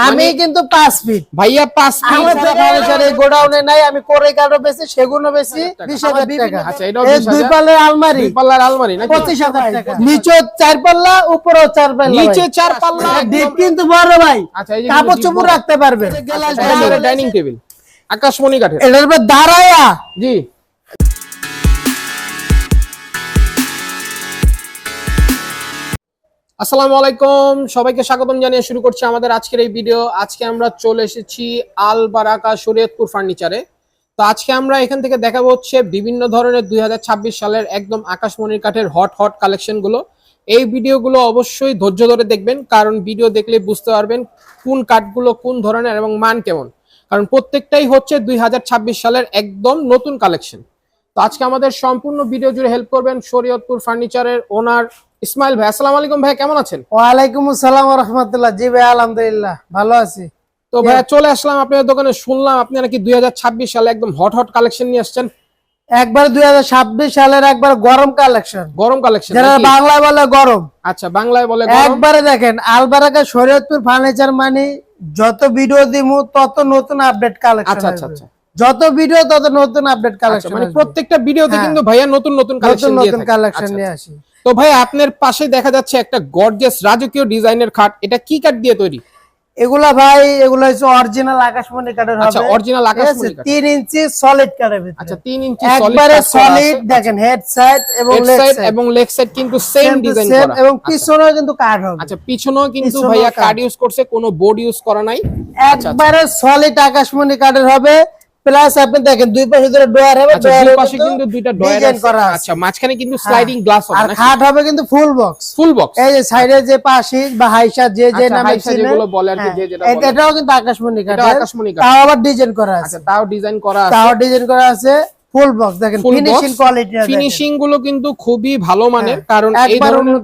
আমি মানে- কিন্তু পাঁচ ফিট ভাইয়া পাঁচ আমার পিস থেকে ফার্নিচার এই গোডাউনে নাই আমি করে কাঠও বেশি সেগুনও বেশি বিশ হাজার টাকা। আচ্ছা, এটাও এই 20,000 দুই পাল্লের আলমারি। পাল্লার আলমারি পঁচিশ হাজার টাকা। নিচে চার পাল্লা উপরেও চার পাল্লা নিচে চার পাল্লা। কিন্তু বড় ভাই। আচ্ছা কাপড় চোপড় রাখতে পারবেন। Dining table. আকাশমণি কাঠের। এটার দাঁড়ায়া। জি। আসসালামু আলাইকুম। সবাইকে স্বাগতম জানিয়ে শুরু করছি আমাদের আজকের এই ভিডিও আজকে আমরা চলে এসেছি আল বারাকা শরীয়তপুর ফার্নিচারে তো আজকে আমরা এখান থেকে দেখাবো হচ্ছে বিভিন্ন ধরনের দুই হাজার ছাব্বিশ সালের একদম আকাশমণির কাঠের হট হট কালেকশনগুলো। এই ভিডিওগুলো অবশ্যই ধৈর্য ধরে দেখবেন, কারণ ভিডিও দেখলে বুঝতে পারবেন কোন কাঠগুলো কোন ধরনের এবং মান কেমন। কারণ প্রত্যেকটাই হচ্ছে দুই হাজার ছাব্বিশ সালের একদম নতুন কালেকশন তো আজকে আমাদের সম্পূর্ণ ভিডিও জুড়ে হেল্প করবেন শরীয়তপুর ফার্নিচারের ওনার ইসমাইল ভাই আসসালামু আলাইকুম ভাই কেমন আছেন? ওয়ালাইকুম আসসালাম রহমতুল্লাহ। জি ভাই আলহামদুলিল্লাহ ভালো আছি। তো ভাইয়া চলে আসলাম আপনার দোকানে শুনলাম আপনি নাকি দুই সালে একদম হট হট কালেকশন নিয়ে আসছেন। একবার দুই সালের একবার গরম কালেকশন গরম কালেকশন যারা বাংলায় বলে গরম। আচ্ছা বাংলায় বলে একবারে দেখেন আলবারাকা শরীয়তপুর ফার্নিচার মানে যত ভিডিও দিমু তত নতুন আপডেট কালেকশন আচ্ছা আচ্ছা আচ্ছা। যত ভিডিও তত নতুন আপডেট আচ্ছা, কালেকশন মানে প্রত্যেকটা ভিডিওতে হ্যাঁ। কিন্তু ভাইয়া নতুন নতুন কালেকশন নতুন কালেকশন আচ্ছা, নিয়ে আচ্ছা। আসি। তো ভাই আপনার পাশে দেখা যাচ্ছে একটা গর্জিয়াস রাজকীয় ডিজাইনের খাট। এটা কি কাঠ দিয়ে তৈরি? এগুলা ভাই এগুলা হচ্ছে অরিজিনাল আকাশমণি কাঠের আচ্ছা অরিজিনাল আকাশমণি কাঠ। তিন ইঞ্চি সলিড কাঠের আচ্ছা ভিতরে তিন ইঞ্চি একবারে সলিড দেখেন হেড সাইড এবং লেগ সাইড এবং লেগ সাইড কিন্তু সেম ডিজাইন করা। এবং আচ্ছা। পিছনেও কিন্তু কাঠ হবে। আচ্ছা পিছনেও কিন্তু ভাইয়া কাঠ। কার্ড ইউজ করছে কোনো বোর্ড ইউজ করা নাই। একবারে সলিড আকাশমণি কাঠের হবে। প্লাস আপনি দেখেন দুই পাশে ধরে ডোয়ার হবে আচ্ছা দুই পাশে কিন্তু দুইটা ডয়ার করা আছে। আচ্ছা মাঝখানে কিন্তু স্লাইডিং গ্লাস হবে আর খাট হবে কিন্তু ফুল বক্স ফুল বক্স এই যে সাইডে যে পাশি বা হাইসা যে যে আচ্ছা, নামে যেগুলো বলে আর হ্যাঁ, যে যেটা এটাও কিন্তু আকাশমণি আকাশমণি তাও আবার ডিজাইন করা আছে। আচ্ছা তাও ডিজাইন করা আছে। তাও ডিজাইন করা আছে। ফুল বক্স দেখেন ফিনিশিং কোয়ালিটি ফিনিশিংগুলো কিন্তু খুবই ভালো মানের হ্যাঁ, কারণ এই ধরনের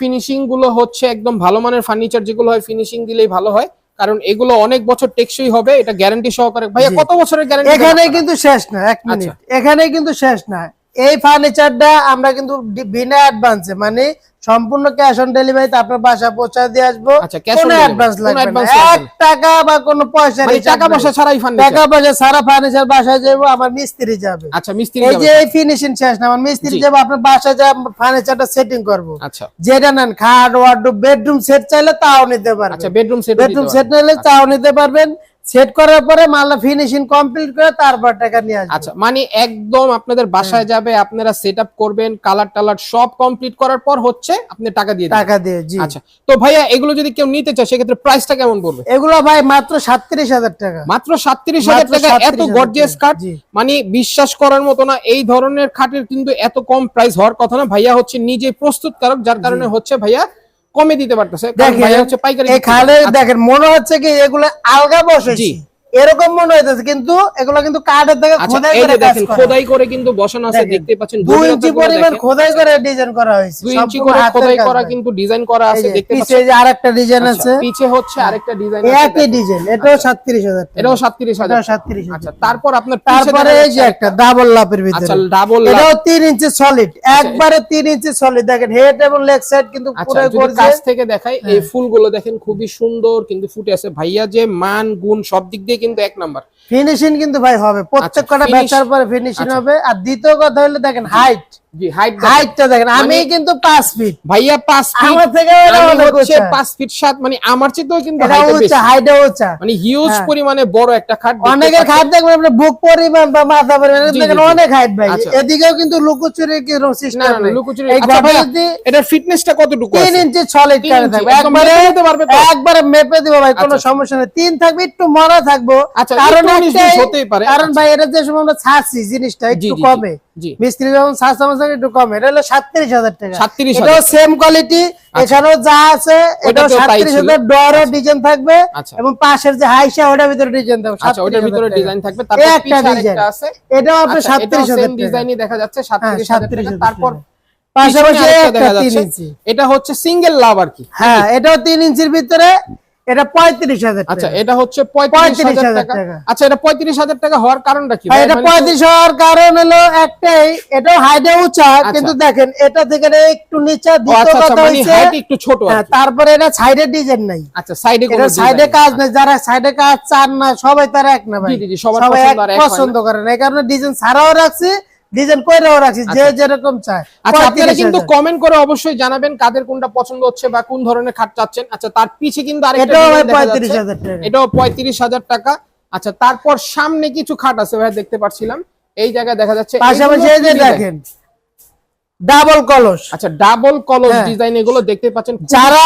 ফিনিশিংগুলো হচ্ছে একদম ভালো মানের ফার্নিচার যেগুলো হয় ফিনিশিং দিলেই ভালো হয়। কারণ এগুলো অনেক বছর টেকসই হবে এটা গ্যারান্টি সহকারে। ভাইয়া কত বছরের গ্যারান্টি এখানে কিন্তু শেষ না এক মিনিট। আচ্ছা। এখানে কিন্তু শেষ না। এই ফার্নিচারটা আমরা কিন্তু বিনা অ্যাডভান্সে মানে সম্পূর্ণ ক্যাশ অন ডেলিভারিতে আপনার বাসা পৌঁছে দিয়ে আসব। আচ্ছা, কোনো অ্যাডভান্স লাগবে না। এক টাকা বা কোনো পয়সা মানে টাকা পয়সা ছাড়াই ফার্নিচার টাকা পয়সা সারা ফার্নিচার বাসায় যাব আমার মিস্ত্রি যাবে। আচ্ছা মিস্ত্রি এই যে এই ফিনিশিং শেষ না আমার মিস্ত্রি। যাবে আপনার বাসায় যা ফার্নিচারটা সেটিং করব। আচ্ছা। যেটা নেন খাট ওয়ার্ডরোব বেডরুম সেট চাইলে তাও নিতে পারবেন। আচ্ছা বেডরুম সেট বেডরুম সেট নিলে তাও নিতে পারবেন। সেট করার পরে মালটা ফিনিশিং কমপ্লিট করে তারপর টাকা নিয়ে আসবেন আচ্ছা মানে একদম আপনাদের বাসায় যাবে আপনারা সেট আপ করবেন কালার টালার সব কমপ্লিট করার পর হচ্ছে আপনি টাকা দিয়ে টাকা দিয়ে জি। আচ্ছা তো ভাইয়া এগুলো যদি কেউ নিতে চায় সেক্ষেত্রে প্রাইসটা কেমন পড়বে? এগুলো ভাই মাত্র সাতত্রিশ হাজার টাকা। মাত্র সাতত্রিশ হাজার মাত্র টাকা এত 37,000 গর্জিয়াস টাকা, খাট মানে বিশ্বাস করার মতো না এই ধরনের খাটের কিন্তু এত কম প্রাইস হওয়ার কথা না। ভাইয়া হচ্ছে নিজে প্রস্তুতকারক যার কারণে হচ্ছে ভাইয়া কমে দিতে পারতেছে। দেখেন দেখেন মনে হচ্ছে কি এগুলো আলগা বসেছি। এরকম মনে হইতেছে কিন্তু এগুলো কিন্তু কাঠের থেকে আচ্ছা খোদাই করে দেখেন খোদাই করে কিন্তু বসানো আছে দেখতে পাচ্ছেন দুই ইঞ্চি পরিমাণ খোদাই করে ডিজাইন করা হয়েছে ইঞ্চি করে খোদাই করা কিন্তু ডিজাইন করা আছে দেখতে পিছে পাচ্ছেন যে আরেকটা ডিজাইন আচ্ছা, আছে পিছে হচ্ছে আরেকটা ডিজাইন একই ডিজাইন এটাও সাতত্রিশ হাজার টাকা। এটাও সাতত্রিশ হাজার এটাও সাতত্রিশ আচ্ছা তারপর আপনার পিছে তারপরে এই যে একটা ডাবল লাপের আচ্ছা ভিতরে ডাবল এটাও তিন ইঞ্চি সলিড একবারে তিন ইঞ্চি সলিড দেখেন হেড এবং লেগ সাইড কিন্তু আচ্ছা পুরো কাছ থেকে দেখাই এই ফুলগুলো দেখেন খুবই সুন্দর কিন্তু ফুটে আছে। ভাইয়া যে মান গুণ সব দিক দিয়ে কিন্তু এক নাম্বার। ফিনিশিং কিন্তু ভাই হবে। প্রত্যেকটা ব্যাচার finish- পরে ফিনিশিং আচ্ছা। হবে। আর দ্বিতীয় কথা হলো দেখেন হাইট হাইটটা দেখেন আমি মানে- কিন্তু ফিট ভাইয়া ফিট আমার থেকে হচ্ছে ফিট মানে আমার চেয়েও কিন্তু এটা হাইটে বেশি উঁচা মানে হিউজ। পরিমাণে বড় একটা খাট অনেকের খাট দেখবেন আপনার বুক পরিমাণ বা মাথা পরিমাণ দেখেন জি, জি। অনেক হাইট ভাই আচ্ছা। এদিকেও কিন্তু লুকোচুরি কি সিস্টেম না না লুকোচুরি এই আচ্ছা ঘরে ভাইয়া যদি এটার ফিটনেসটা কতটুকু তিন ইঞ্চি সলিড তিন থাকবে একবারে মেপে দিতে পারবে তো? একবারে মেপে দিব ভাই কোনো আচ্ছা। সমস্যা নেই তিন থাকবে একটু মরা থাকব আচ্ছা, কারণ হতেই পারে। কারণ আচ্ছা। ভাই এটা যে সময় আমরা ছাড়ছি জিনিসটা একটু কমে জি মিস্ত্রি যখন ছাড় একটু কমে এটা হলো সাতত্রিশ হাজার টাকা। 37,000 এটাও সেম কোয়ালিটি এখানেও যা আছে এটাও সাতত্রিশ হাজার ডোয়ারও ডিজাইন থাকবে আচ্ছা। এবং পাশের যে হাইসা ওটার ভিতরে ডিজাইন থাকবে আচ্ছা ওটার ভিতরে ডিজাইন থাকবে তারপর একটা ডিজাইন আছে। এটাও আপনার আচ্ছা, সাতত্রিশ হাজার ডিজাইনই দেখা যাচ্ছে হ্যাঁ 37 হাজার সাতত্রিশ টাকা। তারপর পাশাপাশি এটা হচ্ছে সিঙ্গেল লাভ আর কি হ্যাঁ এটাও তিন ইঞ্চির ভিতরে এটা পঁয়ত্রিশ হাজার আচ্ছা এটা হচ্ছে পঁয়ত্রিশ হাজার টাকা। আচ্ছা এটা পঁয়ত্রিশ হাজার টাকা হওয়ার কারণটা কি? এটা মানে পঁয়ত্রিশ হওয়ার কারণ হলো একটাই এটা হাইটে উঁচা আচ্ছা। কিন্তু দেখেন এটা থেকে একটু নিচে আচ্ছা মানে একটু ছোট হ্যাঁ। তারপরে এটা সাইডে ডিজাইন নাই আচ্ছা সাইডে সাইডে কাজ নেই। যারা সাইডে কাজ চান না সবাই তারা এক না ভাই সবাই এক। পছন্দ করে না এই কারণে ডিজাইন ছাড়াও রাখছি ডিজাইন কইরাও রাখছি যে যেরকম চায়। আচ্ছা আপনারা কিন্তু কমেন্ট করে অবশ্যই জানাবেন কাদের কোনটা পছন্দ হচ্ছে বা কোন ধরনের খাট চাচ্ছেন। আচ্ছা তার পিছে কিন্তু আরেকটা এটাও ভাই design দেখা যাচ্ছে। 35,000 টাকা। এটাও পঁয়ত্রিশ হাজার টাকা। আচ্ছা তারপর সামনে কিছু খাট আছে ভাই দেখতে পাচ্ছিলাম এই জায়গায় দেখা যাচ্ছে পাশাপাশি এই যে দেখেন। ডাবল কলস আচ্ছা ডাবল কলস হ্যাঁ। ডিজাইন এগুলো দেখতে পাচ্ছেন যারা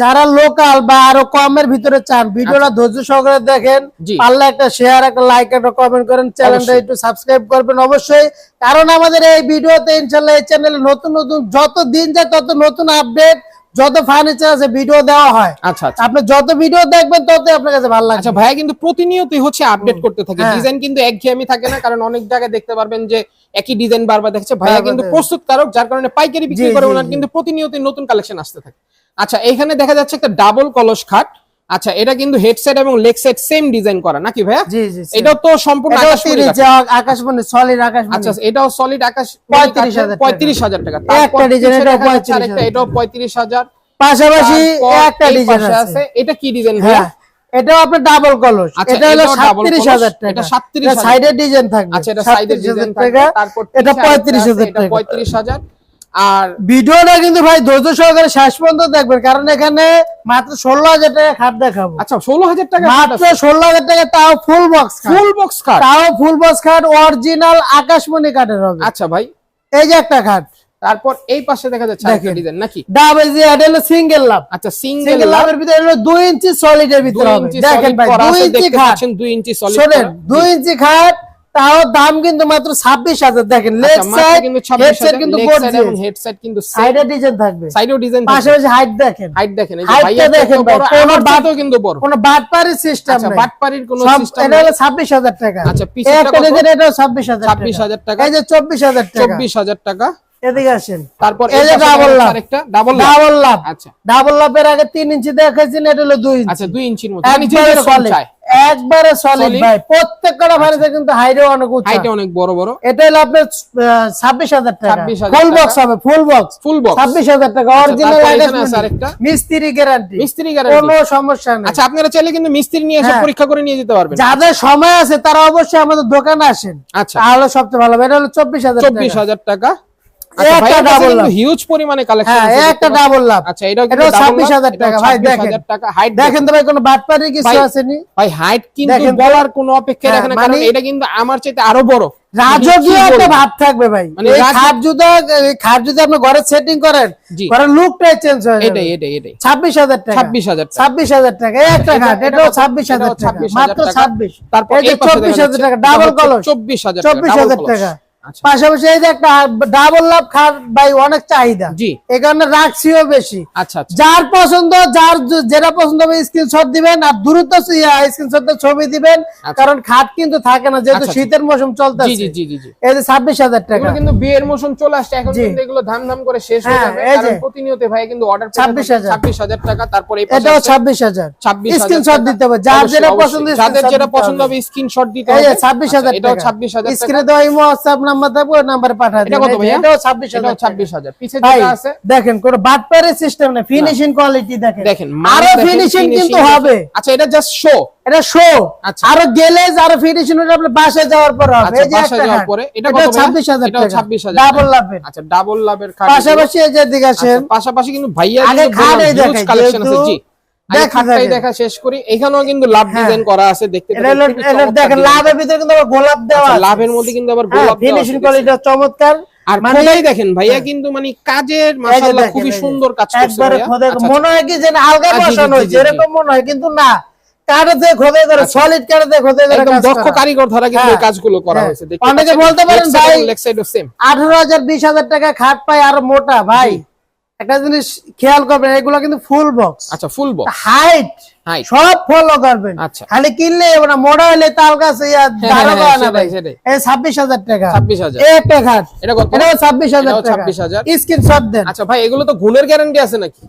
যারা লোকাল বা আরও কমের ভিতরে চান ভিডিওটা ধৈর্য সহকারে দেখেন। আচ্ছা। পারলে একটা শেয়ার একটা লাইক একটা কমেন্ট করেন চ্যানেলটা একটু সাবস্ক্রাইব করবেন অবশ্যই। কারণ আমাদের এই ভিডিওতে ইনশাল্লাহ এই চ্যানেলে নতুন নতুন যত দিন যায় তত নতুন আপডেট যত ফার্নিচার আছে ভিডিও দেওয়া হয়। আচ্ছা আচ্ছা। আপনি যত ভিডিও দেখবেন তত আপনার কাছে ভালো লাগবে। আচ্ছা ভাইয়া কিন্তু প্রতিনিয়তই হচ্ছে আপডেট করতে থাকে। হ্যাঁ। ডিজাইন কিন্তু একঘেয়েমি থাকে না কারণ অনেক জায়গায় দেখতে পারবেন যে একই ডিজাইন বারবার দেখছে ভাইয়া কিন্তু দেখে। প্রস্তুতকারক যার কারণে পাইকারি বিক্রি করে ওনার কিন্তু প্রতিনিয়ত নতুন কালেকশন আসতে থাকে। আচ্ছা এখানে দেখা যাচ্ছে একটা ডাবল কলস খাট। আচ্ছা এটা কিন্তু হেডসেট এবং লেগ সেট সেম ডিজাইন করা নাকি ভাইয়া? জি জি এটাও তো সম্পূর্ণ আকাশমণি সলিড আকাশমণি আচ্ছা এটাও সলিড আকাশ 35,000 টাকা। পঁয়ত্রিশ হাজার টাকা। একটা তারপর design, পিছে এটাও দেখা 35,000 পঁয়ত্রিশ হাজার পাশাপাশি একটা ডিজাইন আছে। এটা কি ডিজাইন ভাইয়া? হ্যাঁ। এটাও আপনার ডাবল কলস আচ্ছা, এটা হলো এটাও double সাতত্রিশ কলস, হাজার টাকা। এটা 37,000 সাইডের ডিজাইন থাকবে। আচ্ছা এটা ডিজাইন থাকবে। তারপর এটা পিছে পঁয়ত্রিশ আরেকটা আছে, হাজার এটা টাকা। পঁয়ত্রিশ হাজার। আর ভিডিওটা কিন্তু ভাই ধৈর্য সহকারে শেষ পর্যন্ত দেখবেন কারণ এখানে মাত্র ষোলো হাজার টাকা খাট দেখাবো। আচ্ছা ষোলো হাজার টাকা মাত্র ষোলো হাজার টাকা তাও ফুল বক্স ফুল বক্স খাট? তাও ফুল বক্স খাট অরিজিনাল আকাশমণি কাঠের হবে। আচ্ছা ভাই। এই যে একটা খাট। তারপর এই পাশে দেখা যাচ্ছে আরেকটা ডিজাইন নাকি? ডাবল যে এটা হলো সিঙ্গেল লাভ আচ্ছা সিঙ্গেল লাভের ভিতরে হলো দুই ইঞ্চি সলিডের ভিতরে হবে। দেখেন ভাই দুই ইঞ্চি খাট। দুই ইঞ্চি সলিড শোনেন দুই ইঞ্চি খাট তাও দাম কিন্তু মাত্র ছাব্বিশ হাজার। দেখেন লেগ সাইড কিন্তু হেডসেট কিন্তু এবং হেডসেট কিন্তু সাইডে ডিজাইন থাকবে। সাইডেও ডিজাইন পাশাপাশি হাইট দেখেন। হাইট দেখেন এই যে ভাইয়া দেখেন কোনো আমার কিন্তু বড়। কোনো বাটপারি সিস্টেম আচ্ছা বাটপারির কোনো সিস্টেম এটা হলো ছাব্বিশ হাজার টাকা। আচ্ছা, একটা কত? ছাব্বিশ হাজার ছাব্বিশ হাজার টাকা। এই যে চব্বিশ হাজার টাকা। চব্বিশ হাজার টাকা। এদিকে আসেন। তারপর এই যে double লাভ। আরেকটা? ডাবল ডাবল লাভ আচ্ছা। ডাবল লাভের আগে তিন ইঞ্চি দেখাইছেন এটা হলো দুই ইঞ্চি। আচ্ছা দুই ইঞ্চির মতো। মানে একবারে সলিড একবারে সলিড ভাই। প্রত্যেকটা কিন্তু হাইটে অনেক উঁচা হাইটে অনেক বড় বড়। এটা হলো আপনার ছাব্বিশ হাজার টাকা। ফুল বক্স হবে ফুল বক্স ফুল টাকা। অরিজিনাল আছে আরেকটা। মিস্ত্রি গ্যারান্টি মিস্ত্রি গ্যারান্টি কোনো সমস্যা নেই। আচ্ছা আপনারা চাইলে কিন্তু মিস্ত্রি নিয়ে এসে হ্যাঁ। পরীক্ষা করে নিয়ে যেতে পারবেন। যাদের সময় আছে তারা অবশ্যই আমাদের দোকানে আসেন। আচ্ছা। তাহলে সবচেয়ে ভালো হবে। এটা হলো চব্বিশ হাজার চব্বিশ হাজার টাকা। একটা double লাভ। হিউজ পরিমাণে কালেকশন একটা ডাবল লাভ আচ্ছা এটাও এটাও কিন্তু ছাব্বিশ হাজার টাকা ভাই দেখেন। টাকা হাইট দেখেন তো ভাই কোনো বাটপারি কিছু ভাই, আসেনি? ভাই হাইট কিন্তু বলার কোনো অপেক্ষা রাখে না কারণ মানে- এটা কিন্তু আমার চাইতে আরও বড়। রাজকীয় একটা ভাব থাকবে ভাই। মানে খাট যদি খাট যদি আপনি ঘরে সেটিং করেন। ঘরের লুকটাই চেঞ্জ হয়ে যাবে। এটাই এটাই হাজার টাকা। ছাব্বিশ হাজার টাকা। ছাব্বিশ হাজার টাকা একটা ঘাট এটাও কত? ছাব্বিশ হাজার এটাও টাকা 26,000 মাত্র টাকা। ছাব্বিশ। তারপর এই যে এই পাশে চব্বিশ দেখা হাজার যাচ্ছে, টাকা ডাবল কলস 24,000 টাকা, হাজার। টাকা। পাশাপাশি এই যে একটা ডাবল লাভ খাট ভাই অনেক চাহিদা। জি। এই কারণে রাখছিও বেশি। আচ্ছা আচ্ছা। যার পছন্দ যার যেটা পছন্দ হবে স্ক্রিনশট দিবেন আর দ্রুত স্ক্রিনশট ছবি দিবেন। কারণ খাট কিন্তু থাকে না যেহেতু আচ্ছা, শীতের মৌসুম জি চলতেছে। জি জি জি জি এই যে ছাব্বিশ হাজার টাকা। কিন্তু বিয়ের মৌসুম চলে আসছে এখন কিন্তু এগুলো ধাম ধাম করে শেষ হয়ে হ্যাঁ, যাবে। কারণ প্রতিনিয়ত ভাই কিন্তু অর্ডার 26,000 ছাব্বিশ হাজার। টাকা তারপর এই এটাও আছে ছাব্বিশ হাজার। 26,000 স্ক্রিনশট টাকা। দিতে হবে। যার যেটা পছন্দ যাদের যেটা পছন্দ হবে। স্ক্রিনশট দিতে আচ্ছা, এটাও টাকা। স্ক্রিনে দেওয়া ইমো হোয়াটসঅ্যাপ নাম্বার থাকবে ওই নাম্বারে এই? এটাও ছাব্বিশ হাজার। ছাব্বিশ হাজার। আছে? দেখেন কোন বাটপারের সিস্টেম না। ফিনিশিং কোয়ালিটি দেখেন। দেখেন আরও ফিনিশিং কিন্তু হবে। আচ্ছা এটা জাস্ট শো এটা শো আচ্ছা। আরও গেলে আরও ফিনিশিং হলে আপনার বাসায় যাওয়ার পর হবে। আচ্ছা, এই যে একটা যাওয়ার পরে, এটা কত ভাইয়া? ছাব্বিশ হাজার এটাও টাকা। 26,000 ডাবল। লাভের আচ্ছা ডাবল লাভের খাট পাশাপাশি এই যে দিকে আচ্ছা, আসেন পাশাপাশি কিন্তু ভাইয়া আগে খাটই দেখাই, কালেকশন আছে। জি। দেখা শেষ করি। এখানেও কিন্তু লাভ হ্যাঁ। ডিজাইন করা আছে দেখতে দেখেন লাভের ভিতরে কিন্তু আবার গোলাপ দেওয়া আচ্ছা, লাভের মধ্যে কিন্তু আবার হ্যাঁ, গোলাপ ফিনিশিং কোয়ালিটি চমৎকার। আর মানে- খোদাই দেখেন ভাইয়া কিন্তু মানে কাজের মাশাআল্লাহ খুবই সুন্দর কাজ করছে একবারে খোদাই আচ্ছা, মনে হয় কি যে না, আলগা আ, জি, জি, বসানো হয়েছে? জি, জি। এরকম মনে হয় কিন্তু না। খোদাই করে সলিড কাঠে দিয়ে খোদাই করে একদম দক্ষ কারিগর দ্বারা কিন্তু এই হ্যাঁ, কাজগুলো করা হ্যাঁ। হয়েছে। অনেকে বলতে পারেন ভাই, টাকা খাট পাই আর মোটা ভাই। একটা জিনিস খেয়াল করবেন এগুলো কিন্তু ফুল বক্স আচ্ছা ফুল বক্স হাইট। সব ফলো করবেন। আচ্ছা। খালি কিনলে ওরা না মোটা হলে তাল কাছে দাঁড়াবো হ্যাঁ, ভাই। এই ছাব্বিশ হাজার টাকা। 26,000 এই একটা খাট এটা ছাব্বিশ হাজার টাকা। 26,000 স্ক্রিনশট দেন। আচ্ছা ভাই এগুলো তো গুণের গ্যারান্টি আছে নাকি?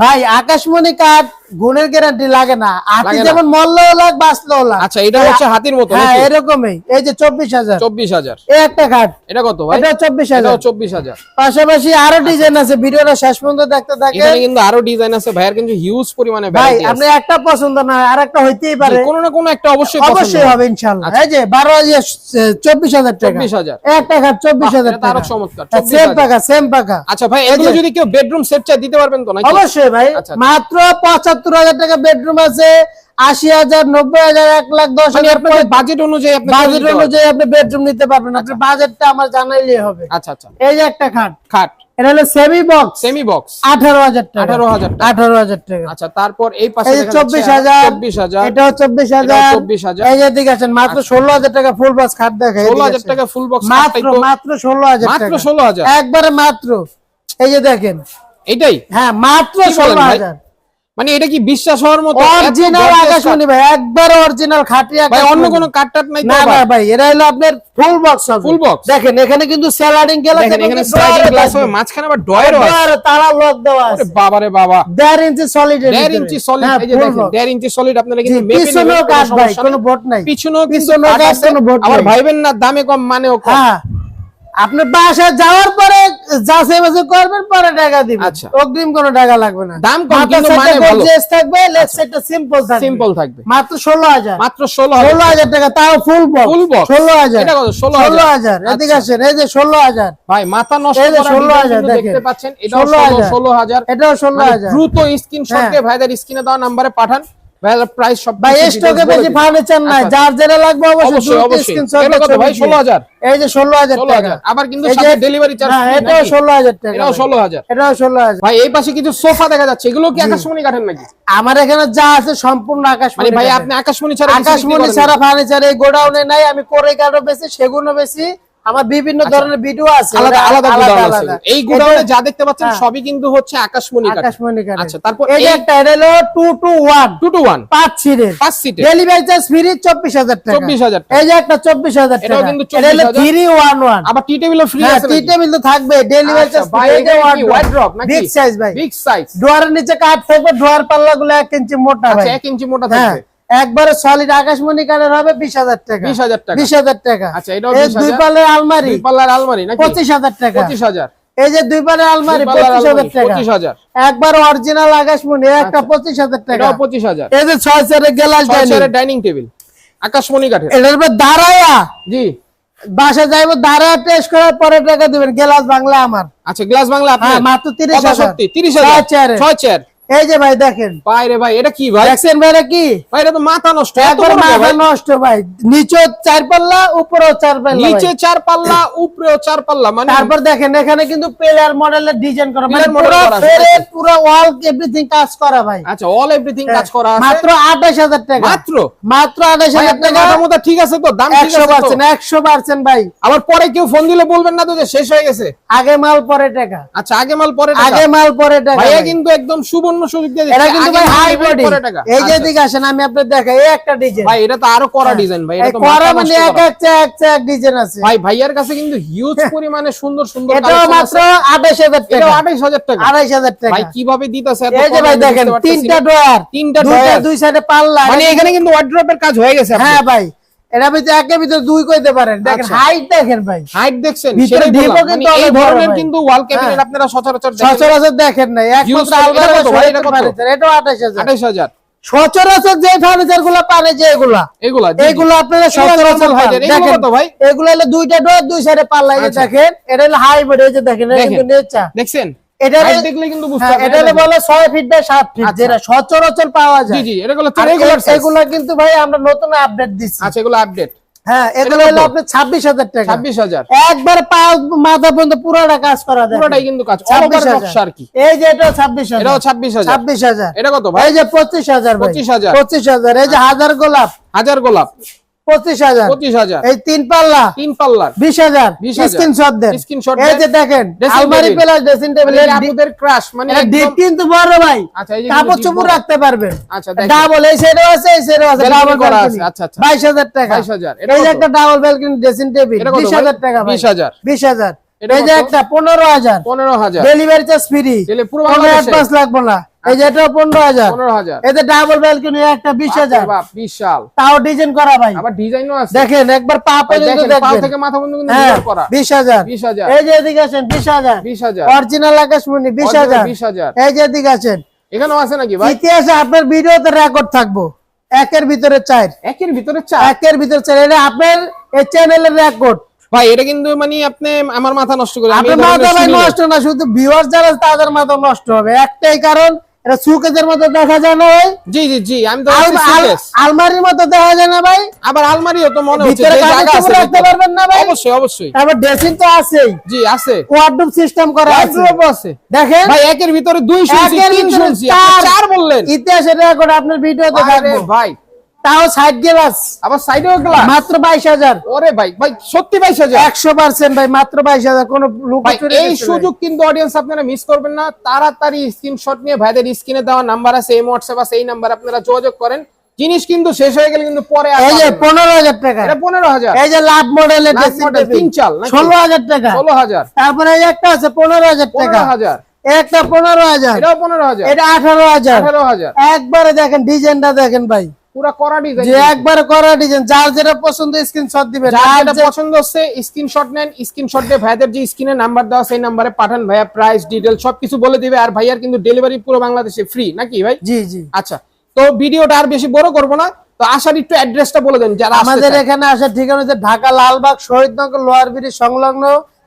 ভাই আকাশমণি কাঠ গুণের গ্যারান্টি লাগে না। হাতি যেমন মরলেও লাগ বাঁচলেও লাগ। আচ্ছা এটা হচ্ছে হাতির মতো হ্যাঁ এরকমই। এই যে চব্বিশ হাজার। চব্বিশ হাজার। এই একটা খাট। এটা কত ভাই? এটা চব্বিশ হাজার। চব্বিশ হাজার। পাশাপাশি আরও ডিজাইন আছে ভিডিওটা শেষ পর্যন্ত দেখতে থাকে এখানে কিন্তু আরও ডিজাইন আছে ভাইয়ের কিন্তু হিউজ পরিমাণে ভাই আপনি একটা পছন্দ না আর একটা হইতেই পারে। কোনো না কোনো একটা অবশ্যই অবশ্যই হবে। ইনশাল্লাহ। এই যে বারো হাজার চব্বিশ হাজার টাকা। চব্বিশ হাজার। একটা খাট চব্বিশ হাজার এটা আরও চমৎকার সেম 24,000 পাকা সেম পাকা। আচ্ছা ভাই এগুলো যদি কেউ বেডরুম সেট চাই দিতে পারবেন তো নাকি? অবশ্যই ভাই আচ্ছা। মাত্র পঁচাত্তর পঁচাত্তর হাজার টাকা বেডরুম আছে মাত্র ষোলো হাজার টাকা ফুল বক্স খাট দেখে 16000 টাকা ফুল বক্স মাত্র মাত্র 16000 টাকা। মাত্র 16000 একবারে মাত্র। এই যে দেখেন। এটাই? হ্যাঁ মাত্র 16000 মানে এটা কি বিশ্বাস হওয়ার মতো? অরিজিনাল আকাশমণি ভাই একবার অরিজিনাল কাঠ। ভাই অন্য কোনো কাট টাট নাই না না ভাই? এরা হলো আপনার ফুল বক্স Full box? দেখেন এখানে কিন্তু স্যালাডিং গ্লাস দেখেন এখানে স্লাইডিং গ্লাস হবে মাঝখানে আবার ডয়ারও আছে। আর তারা লক দেওয়া আছে। বাবারে বাবা। দেড় ইঞ্চি সলিড দেড় ইঞ্চি সলিড এই যে দেখেন দেড় ইঞ্চি সলিড আপনারা কিন্তু মেপে পিছনেও কোনো ভাই কোনো নেই। ভোট নাই পিছনেও কাঠ, আছে। কোনো ভোট আবার ভাইবেন না দামে কম মানেও কম। হ্যাঁ। আপনি বাসায় যাওয়ার পরে যাচাই বাছাই করবেন পরে টাকা দিবেন। আচ্ছা। অগ্রিম কোনো টাকা লাগবে না। দাম কম, কিন্তু মানে ভালো। gorgeous থাকবে লেফট সাইডটা সিম্পল থাকবে। সিম্পল থাকবে। মাত্র ষোলো হাজার। মাত্র ষোলো ষোলো হাজার টাকা তাও ফুল বক্স box? ষোলো হাজার। এটা কত? 16,000 ষোলো হাজার। এদিকে আচ্ছা। আসেন এই যে ষোলো হাজার। ভাই মাথা নষ্ট করা 16,000 design কিন্তু দেখেন। দেখতে পাচ্ছেন এটাও 16,000 ষোলো হাজার। এটাও ষোলো মানে হাজার। দ্রুত স্ক্রিনশট হ্যাঁ। দিয়ে ভাইদের স্ক্রিনে দেওয়া নাম্বারে পাঠান। প্রাইস সব ভাই স্টকে বেশি ফার্নিচার নাই। যার যেটা লাগবে অবশ্যই অবশ্যই অবশ্যই। স্ক্রিনশট এটা কত ভাই ষোলো হাজার। এই যে ষোলো হাজার ষোলো টাকা। আবার কিন্তু সাথে ডেলিভারি চার্জ হ্যাঁ, এটাও ষোলো হাজার টাকা। এটাও ভাই। এটাও এই পাশে কিছু সোফা দেখা যাচ্ছে এগুলো কি আকাশমণি কাঠের নাকি? আমার এখানে যা আছে সম্পূর্ণ আকাশ মানে ভাই আপনি আকাশমণি ছাড়া আকাশমণি ছাড়া ফার্নিচার এই গোডাউনে নাই আমি করে কাঠও বেশি সেগুনও বেশি আমার বিভিন্ন ধরনের ভিডিও আছে আচ্ছা। আলাদা আলাদা গোডাউন আছে। এই গোডাউনে যা দেখতে পাচ্ছেন হ্যাঁ। সবই কিন্তু হচ্ছে আকাশমণি কাঠ আকাশমণি কাঠ আচ্ছা তারপর এই যে একটা এটা হলো two two one two two one পাঁচ সিটের পাঁচ সিটে ডেলিভারি চার্জ ফ্রি চব্বিশ হাজার টাকা। 24,000 এই যে একটা চব্বিশ হাজার এটাও টাকা। কিন্তু এটা 24,000 ওয়ান ওয়ান আবার টি টেবিলও ফ্রি হ্যাঁ আছে টি টেবিল তো থাকবে। ডেলিভারি আচ্ছা, চার্জ ভাই এটা কি ওয়ার্ড্রপ নাকি? বিগ সাইজ ভাই। বিগ সাইজ ডোয়ারের নিচে কাঠ থাকবে ডোয়ার পাল্লা গুলো এক ইঞ্চি মোটা ভাই আচ্ছা ভাই। এক ইঞ্চি মোটা হ্যাঁ। থাকবে একবারে সলিড আকাশমণি কাঠের হবে বিশ হাজার টাকা। 20,000 টাকা। বিশ হাজার টাকা। আচ্ছা, এটাও এই 20,000 দুই পাল্লের আলমারি। পাল্লার আলমারি নাকি? পঁচিশ হাজার টাকা। পঁচিশ হাজার। এই যে দুই পাল্লের আলমারি পঁচিশ হাজার টাকা। 25,000 একবার অরিজিনাল আকাশমণি একটা পঁচিশ হাজার টাকা। পঁচিশ হাজার। এই যে ছয় চারের গ্লাস ডাইনিং টেবিল আকাশমণি কাঠের। এটার উপর দাঁড়ায়া জি। বাসা যাইবো দাঁড়ায়া টেস্ট করার পরে টাকা দিবেন। গ্লাস বাংলা আমার। আচ্ছা গ্লাস বাংলা হ্যাঁ মাত্র তিরিশ হাজার। তিরিশ হাজার। ছয় চেয়ারে। এই যে ভাই দেখেন। ভাই রে ভাই এটা কি ভাই? দেখছেন ভাইরা কি? ভাই এটা তো মাথা নষ্ট একবার মাথা নষ্ট ভাই। নিচে চার পাল্লা উপরেও চার পাল্লা নিচে চার পাল্লা উপরেও চার পাল্লা মানে তারপর দেখেন এখানে কিন্তু প্লেয়ার মডেলের ডিজাইন করা মানে পুরো দেখেন। পুরো ওয়াল এভরিথিং কাজ করা ভাই। আচ্ছা অল এভরিথিং কাজ করা আছে। মাত্র আঠাশ হাজার টাকা। মাত্র? মাত্র আঠাশ ভাই হাজার আপনার টাকা। মাথা মোটা ঠিক আছে তো দাম ঠিক একশো আছে তো? পার্সেন্ট একশো পার্সেন্ট ভাই। আবার পরে কেউ ফোন দিলে বলবেন না তো যে শেষ হয়ে গেছে? আগে মাল পরে টাকা। আচ্ছা আগে মাল পরে টাকা। আগে মাল পরে টাকা ভাইয়া ভাই। কিন্তু একদম সুবর্ণ সুযোগ দিয়ে এটা কিন্তু ভাই হাই বডি এই যে আচ্ছা, দিকে আসেন আমি দেখাই এই একটা ডিজাইন ভাই এটা তো আরও করা ডিজাইন ভাই এটা তো করা মানে এক এক এক এক ডিজাইন আছে। ভাই ভাইয়ার কাছে কিন্তু হিউজ পরিমাণে সুন্দর সুন্দর মাত্র এটা টাকা। আঠাইশ হাজার টাকা। আড়াইশ হাজার টাকা। ভাই কীভাবে দিতেছে এত এই যে ভাই দেখেন তিনটা। তিনটা দুই সাইডে পাল্লা। মানে এখানে কিন্তু ওয়ার্ড্রপের কাজ হয়ে গেছে হ্যাঁ ভাই। এটা ভিতরে একের ভিতরে দুই কইতে পারেন। দেখেন আচ্ছা। হাইট দেখেন ভাই। হাইট দেখছেন ভিতরে কিন্তু মানে অনেক ধরনের কিন্তু ওয়াল ক্যাবিনেট। আপনারা সচরাচর দেখেন। সচরাচর দেখেন নাই। একমাত্র আলমারি কত ভাই? এটা কত? হাজার। আঠাইশ হাজার। সচরাচর যে ফার্নিচারগুলা পারে যে এগুলা। এগুলা আপনারা সচরাচর দেখেন ভাই? এগুলো হলো দুইটা ডোর দুই সাইডে পাল্লা এই যে আচ্ছা। দেখেন এটা হলো হাই বডি এই যে দেখেন এটা কিন্তু নেচা। দেখছেন? এটা দেখলে কিন্তু বুঝতে হ্যাঁ, পারবেন, এটা বলে ছয় ফিট বাই সাত ফিট আচ্ছা। যেটা সচরাচর পাওয়া যায়। জি এটা হলো রেগুলার এ- কিন্তু ভাই আমরা নতুন আপডেট দিচ্ছি আচ্ছা এগুলো আপডেট হ্যাঁ এগুলো হলো আপনার ছাব্বিশ হাজার টাকা। ছাব্বিশ হাজার। একবার পা মাথা পর্যন্ত পুরোটা কাজ করা। পুরোটাই কিন্তু কাজ। নকশা আর কি। এই যে এটা এটা কত ভাই? এই যে পঁচিশ হাজার ভাই। 25,000 পঁচিশ হাজার। এই যে হাজার গোলাপ। হাজার গোলাপ। পঁচিশ হাজার। পঁচিশ হাজার। এই তিন পাল্লা। তিন পাল্লার। বিশ হাজার। 20,000 স্ক্রিনশট দেন। এই যে দেখেন আলমারি প্লাস ড্রেসিং টেবিল এটা আপুদের ক্রাশ মানে ডিপ একদম কিন্তু বড় ভাই। আচ্ছা, কাপড়। রাখতে পারবেন। আচ্ছা, ডাবল এই সাইডেও আছে এই সাইডেও আছে। ডাবল করা আছে, আচ্ছা, আচ্ছা। বাইশ হাজার টাকা। 22,000 এটা এই যে একটা ডাবল ব্যালকনি ড্রেসিং টেবিল এটা কত বিশ ভাই? হাজার টাকা ভাই। 20,000 বিশ হাজার। এটা এই যে একটা পনেরো হাজার। পনেরো হাজার। ডেলিভারি চার্জ ফ্রি তাহলে পুরো? অ্যাডভান্স লাগবে না। এই যে এটা পনেরো হাজার। পনেরো হাজার। এতে ডাবল ব্যালকনি একটা বিশ হাজার। বাপ, বিশাল। তাও ডিজাইন করা ভাই। আবার ডিজাইনও আছে। দেখেন একবার পা পর্যন্ত দেখেন, পা থেকে মাথা পর্যন্ত কিন্তু হ্যাঁ করা। বিশ হাজার। বিশ হাজার। এই যে এদিকে আছেন বিশ হাজার। বিশ হাজার। অরিজিনাল আকাশমণি বিশ হাজার। বিশ হাজার। এই যে এদিকে আছেন এখানেও আছে নাকি ভাই? ইতিহাসে আপনার ভিডিওতে রেকর্ড থাকব। একের ভিতরে চার। একের ভিতরে চার? একের ভিতরে চার। এটা আপনার এই চ্যানেলের রেকর্ড ভাই এটা কিন্তু মানে আপনি আমার মাথা নষ্ট করে আপনার মাথা ভাই নষ্ট না শুধু ভিউয়ার যারা তাদের মাথা নষ্ট হবে। একটাই কারণ এটা সুকেজের মতো দেখা যায় না ভাই? জি জি জি আমি তো। আলমারির মতো দেখা যায় না ভাই? আবার আলমারিও তো মনে হচ্ছে জায়গা আছে রাখতে পারবেন না ভাই? অবশ্যই অবশ্যই। তারপর ড্রেসিং তো আছেই। জি আছে। ওয়ার্ডরোব সিস্টেম করা আছে। আছে। দেখেন? ভাই একের ভিতরে দুই শুনছি তিন শুনছি চার। বললেন। ইতিহাসের রেকর্ড আপনার ভিডিওতে থাকব। ভাই তাও সাইড গ্লাস আবার সাইডেও গ্লাস মাত্র বাইশ হাজার। ওরে ভাই ভাই সত্যি বাইশ হাজার? একশো পার্সেন্ট ভাই মাত্র বাইশ হাজার। কোন ভাই এই সুযোগ কিন্তু অডিয়েন্স আপনারা মিস করবেন না। তাড়াতাড়ি স্ক্রিনশট নিয়ে ভাইদের স্ক্রিনে দেওয়া নাম্বার আছে এই হোয়াটসঅ্যাপ আছে এই নাম্বার আপনারা যোগাযোগ করেন। জিনিস কিন্তু শেষ হয়ে গেলে কিন্তু পরে এই যে পাবেন না। পনেরো হাজার টাকা। এটা পনেরো হাজার। এই যে লাভ মডেলের লাভ তিন চাল নাকি? ষোলো হাজার টাকা। ষোলো হাজার। তারপরে এই একটা আছে পনেরো হাজার টাকা। পনেরো হাজার। একটা পনেরো হাজার। এটাও পনেরো হাজার। এটা আঠারো হাজার। আঠারো হাজার। একবারে দেখেন ডিজাইনটা দেখেন ভাই। পুরা করা ডিজাইন যে একবারে করা ডিজাইন যার যেটা পছন্দ স্ক্রিনশট দিবেন। যার যেটা পছন্দ হচ্ছে স্ক্রিনশট নেন স্ক্রিনশট দিয়ে ভাইদের যে স্ক্রিনে নাম্বার দেওয়া সেই নাম্বারে পাঠান ভাইয়া প্রাইস ডিটেল সবকিছু বলে দিবে। আর ভাইয়ার কিন্তু ডেলিভারি পুরো বাংলাদেশে ফ্রি নাকি ভাই? জি জি। আচ্ছা তো ভিডিওটা আর বেশি বড় করব না। তো আসার একটু অ্যাড্রেসটা বলে দেন যারা আমাদের এখানে আসার ঠিকানা হচ্ছে ঢাকা লালবাগ শহীদনগর লোয়ার ব্রিজ সংলগ্ন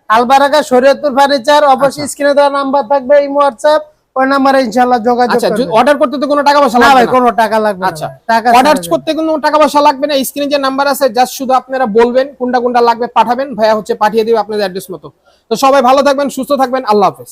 আলবারাকা শরীয়তপুর ফার্নিচার অবশ্যই স্ক্রিনে দেওয়া নাম্বার থাকবে এই হোয়াটসঅ্যাপ ওই নাম্বারে ইনশাআল্লাহ যোগাযোগ আচ্ছা অর্ডার করতে তো কোনো টাকা পয়সা না লাগবে ভাই কোনো টাকা লাগবে আচ্ছা টাকা অর্ডার করতে কোনো টাকা পয়সা লাগবে না? স্ক্রিনে যে নাম্বার আছে জাস্ট শুধু আপনারা বলবেন কোনটা কোনটা লাগবে পাঠাবেন। ভাইয়া হচ্ছে পাঠিয়ে দিবে আপনাদের অ্যাড্রেস মতো। তো সবাই ভালো থাকবেন সুস্থ থাকবেন। আল্লাহ হাফেজ।